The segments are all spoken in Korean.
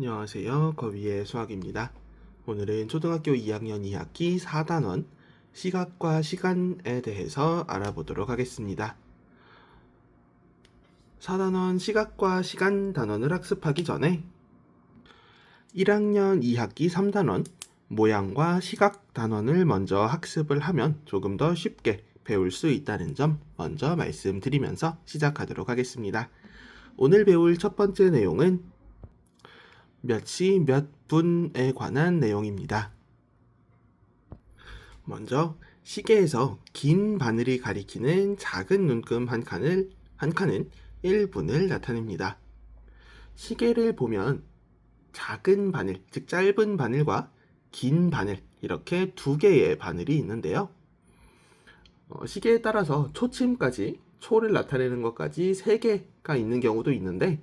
안녕하세요. 거위의 수학입니다. 오늘은 초등학교 2학년 2학기 4단원 시각과 시간에 대해서 알아보도록 하겠습니다. 4단원 시각과 시간 단원을 학습하기 전에 1학년 2학기 3단원 모양과 시각 단원을 먼저 학습을 하면 조금 더 쉽게 배울 수 있다는 점 먼저 말씀드리면서 시작하도록 하겠습니다. 오늘 배울 첫 번째 내용은 몇 시 몇 분에 관한 내용입니다. 먼저 시계에서 긴 바늘이 가리키는 작은 눈금 한 칸을 한 칸은 1분을 나타냅니다. 시계를 보면 작은 바늘, 즉 짧은 바늘과 긴 바늘 이렇게 두 개의 바늘이 있는데요. 어, 시계에 따라서 초침까지 초를 나타내는 것까지 세 개가 있는 경우도 있는데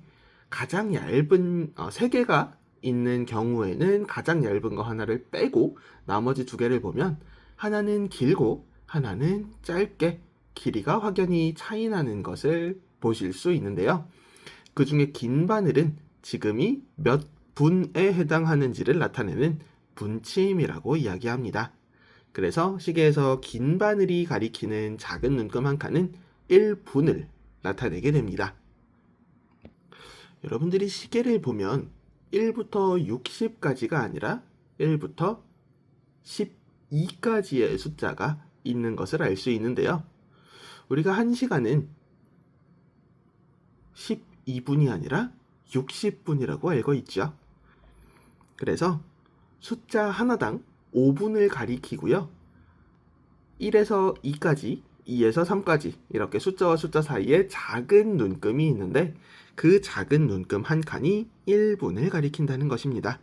가장 얇은 어, 세 개가 있는 경우에는 가장 얇은 거 하나를 빼고 나머지 두 개를 보면 하나는 길고 하나는 짧게 길이가 확연히 차이 나는 것을 보실 수 있는데요. 그 중에 긴 바늘은 지금이 몇 분에 해당하는지를 나타내는 분침이라고 이야기합니다. 그래서 시계에서 긴 바늘이 가리키는 작은 눈금 한 칸은 1분을 나타내게 됩니다. 여러분들이 시계를 보면 1부터 60까지가 아니라 1부터 12까지의 숫자가 있는 것을 알 수 있는데요. 우리가 1시간은 12분이 아니라 60분이라고 알고 있죠. 그래서 숫자 하나당 5분을 가리키고요. 1에서 2까지, 2에서 3까지 이렇게 숫자와 숫자 사이에 작은 눈금이 있는데 그 작은 눈금 한 칸이 1분을 가리킨다는 것입니다.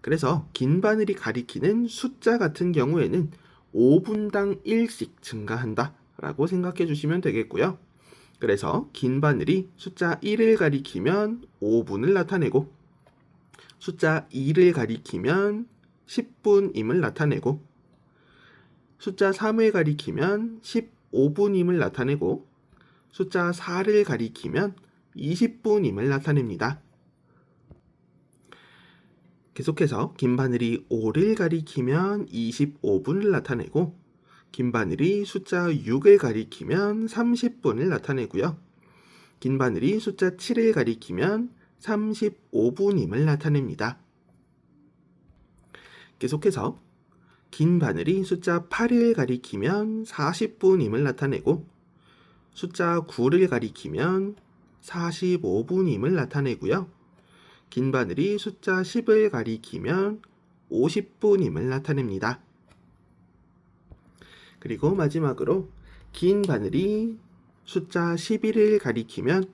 그래서 긴 바늘이 가리키는 숫자 같은 경우에는 5분당 1씩 증가한다 라고 생각해 주시면 되겠고요. 그래서 긴 바늘이 숫자 1을 가리키면 5분을 나타내고 숫자 2를 가리키면 10분임을 나타내고 숫자 3을 가리키면 15분임을 나타내고 숫자 4를 가리키면 20분임을 나타냅니다. 계속해서 긴 바늘이 5를 가리키면 25분을 나타내고 긴 바늘이 숫자 6을 가리키면 30분을 나타내고요. 긴 바늘이 숫자 7을 가리키면 35분임을 나타냅니다. 계속해서 긴 바늘이 숫자 8을 가리키면 40분임을 나타내고 숫자 9를 가리키면 45분임을 나타내고요. 긴 바늘이 숫자 10을 가리키면 50분임을 나타냅니다. 그리고 마지막으로 긴 바늘이 숫자 11을 가리키면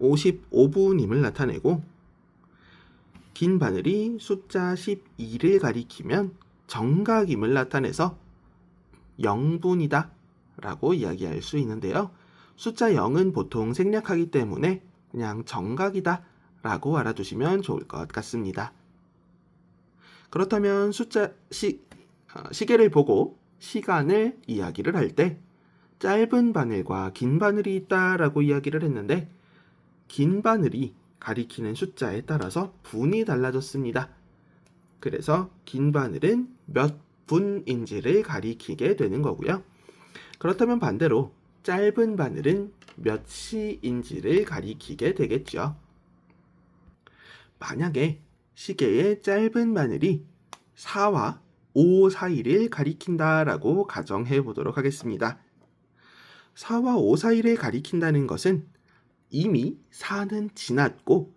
55분임을 나타내고 긴 바늘이 숫자 12를 가리키면 정각임을 나타내서 0분이다 라고 이야기할 수 있는데요. 숫자 0은 보통 생략하기 때문에 그냥 정각이다 라고 알아두시면 좋을 것 같습니다. 그렇다면 숫자 시, 어, 시계를 보고 시간을 이야기를 할 때 짧은 바늘과 긴 바늘이 있다 라고 이야기를 했는데 긴 바늘이 가리키는 숫자에 따라서 분이 달라졌습니다. 그래서 긴 바늘은 몇 분인지를 가리키게 되는 거고요. 그렇다면 반대로 짧은 바늘은 몇 시인지를 가리키게 되겠죠. 만약에 시계의 짧은 바늘이 4와 5 사이를 가리킨다라고 가정해 보도록 하겠습니다. 4와 5 사이를 가리킨다는 것은 이미 4는 지났고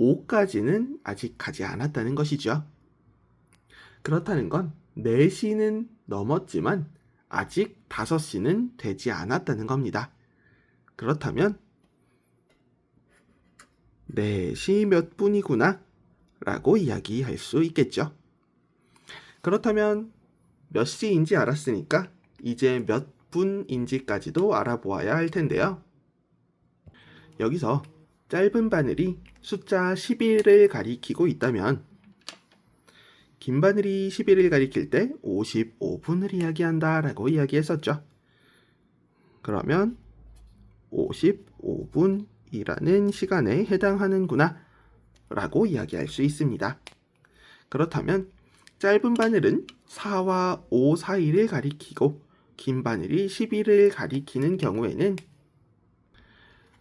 5까지는 아직 가지 않았다는 것이죠. 그렇다는 건 4시는 넘었지만 아직 5시는 되지 않았다는 겁니다. 그렇다면 4시 몇 분이구나 라고 이야기할 수 있겠죠. 그렇다면 몇 시인지 알았으니까 이제 몇 분인지까지도 알아보아야 할 텐데요. 여기서 짧은 바늘이 숫자 11을 가리키고 있다면 긴 바늘이 11을 가리킬 때 55분을 이야기한다 라고 이야기했었죠. 그러면 55분이라는 시간에 해당하는구나 라고 이야기할 수 있습니다. 그렇다면 짧은 바늘은 4와 5 사이를 가리키고 긴 바늘이 11을 가리키는 경우에는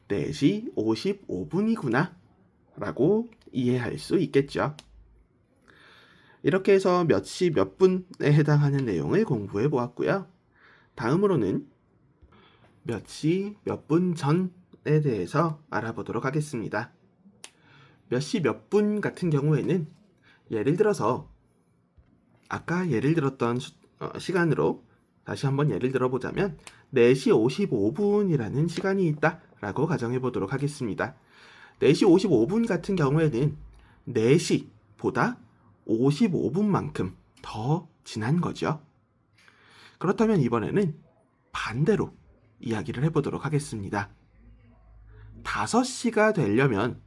4시 55분이구나 라고 이해할 수 있겠죠. 이렇게 해서 몇 시 몇 분에 해당하는 내용을 공부해 보았고요. 다음으로는 몇 시 몇 분 전에 대해서 알아보도록 하겠습니다. 몇 시 몇 분 같은 경우에는 예를 들어서 아까 예를 들었던 수- 어, 시간으로 다시 한번 예를 들어보자면 4시 55분이라는 시간이 있다 라고 가정해 보도록 하겠습니다. 4시 55분 같은 경우에는 4시보다 55분만큼 더 지난 거죠. 그렇다면 이번에는 반대로 이야기를 해보도록 하겠습니다. 5시가 되려면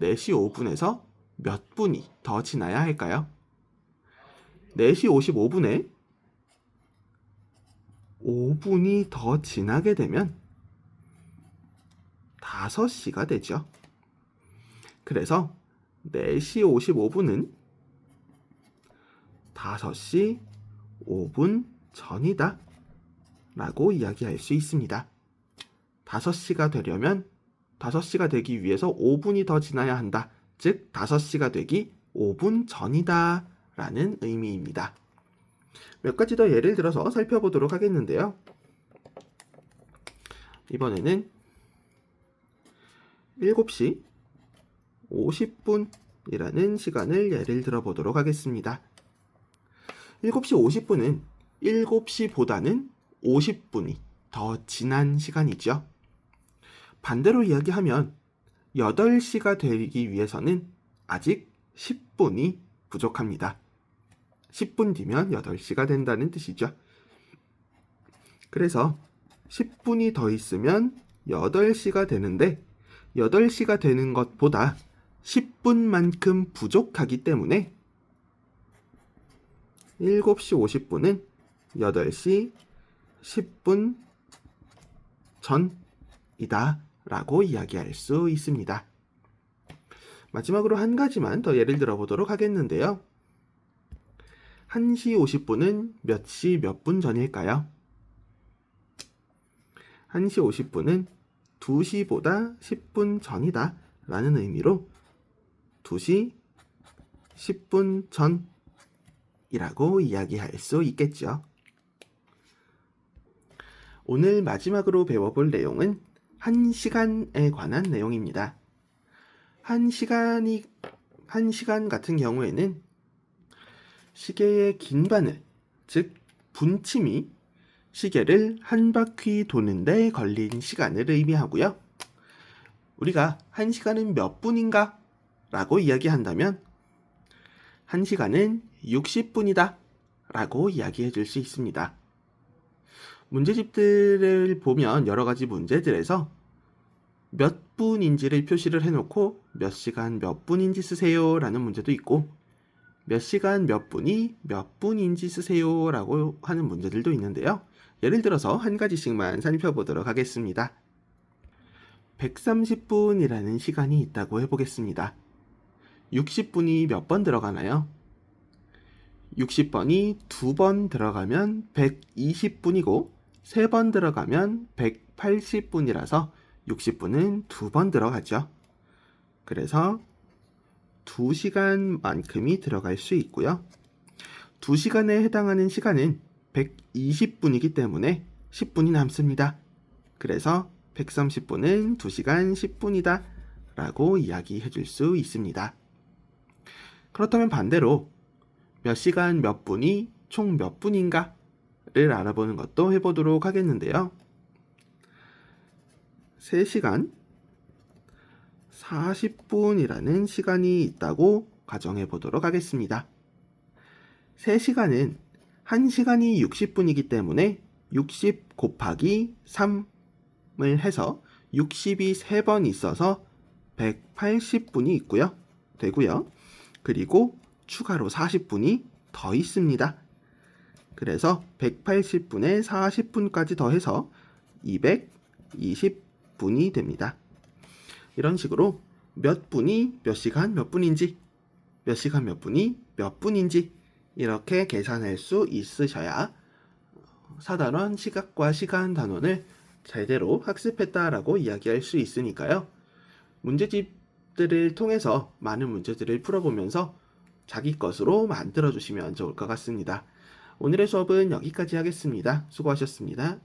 4시 5분에서 몇 분이 더 지나야 할까요? 4시 55분에 5분이 더 지나게 되면 5시가 되죠. 그래서 4시 55분은 5시 5분 전이다 라고 이야기할 수 있습니다. 5시가 되려면 5시가 되기 위해서 5분이 더 지나야 한다. 즉 5시가 되기 5분 전이다 라는 의미입니다. 몇 가지 더 예를 들어서 살펴보도록 하겠는데요. 이번에는 7시 50분이라는 시간을 예를 들어 보도록 하겠습니다. 7시 50분은 7시보다는 50분이 더 지난 시간이죠. 반대로 이야기하면 8시가 되기 위해서는 아직 10분이 부족합니다. 10분 뒤면 8시가 된다는 뜻이죠. 그래서 10분이 더 있으면 8시가 되는데 8시가 되는 것보다 10분만큼 부족하기 때문에 7시 50분은 8시 10분 전이다 라고 이야기할 수 있습니다. 마지막으로 한 가지만 더 예를 들어 보도록 하겠는데요. 1시 50분은 몇 시 몇 분 전일까요? 1시 50분은 2시보다 10분 전이다 라는 의미로 2시 10분 전 이라고 이야기할 수 있겠죠. 오늘 마지막으로 배워볼 내용은 1시간에 관한 내용입니다. 1시간이 1시간 같은 경우에는 시계의 긴 바늘, 즉 분침이 시계를 한 바퀴 도는데 걸린 시간을 의미하고요. 우리가 1시간은 몇 분인가? 라고 이야기한다면 1시간은 60분이다 라고 이야기해 줄 수 있습니다. 문제집들을 보면 여러 가지 문제들에서 몇 분인지를 표시를 해놓고 몇 시간 몇 분인지 쓰세요 라는 문제도 있고 몇 시간 몇 분이 몇 분인지 쓰세요 라고 하는 문제들도 있는데요. 예를 들어서 한 가지씩만 살펴보도록 하겠습니다. 130분이라는 시간이 있다고 해보겠습니다. 60분이 몇 번 들어가나요? 60번이 두 번 들어가면 120분이고 세 번 들어가면 180분이라서 60분은 두 번 들어가죠. 그래서 2시간만큼이 들어갈 수 있고요. 2시간에 해당하는 시간은 120분이기 때문에 10분이 남습니다. 그래서 130분은 2시간 10분이다 라고 이야기해 줄 수 있습니다. 그렇다면 반대로 몇 시간 몇 분이 총 몇 분인가 를 알아보는 것도 해보도록 하겠는데요. 3시간 40분이라는 시간이 있다고 가정해 보도록 하겠습니다. 3시간은 1시간이 60분이기 때문에 60 곱하기 3을 해서 60이 3번 있어서 180분이 있고요. 되고요. 그리고 추가로 40분이 더 있습니다. 그래서 180분에 40분까지 더해서 220분이 됩니다. 이런 식으로 몇 분이 몇 시간 몇 분인지, 몇 시간 몇 분이 몇 분인지 이렇게 계산할 수 있으셔야 사단원 시각과 시간 단원을 제대로 학습했다라고 이야기할 수 있으니까요. 문제집들을 통해서 많은 문제들을 풀어보면서 자기 것으로 만들어 주시면 좋을 것 같습니다. 오늘의 수업은 여기까지 하겠습니다. 수고하셨습니다.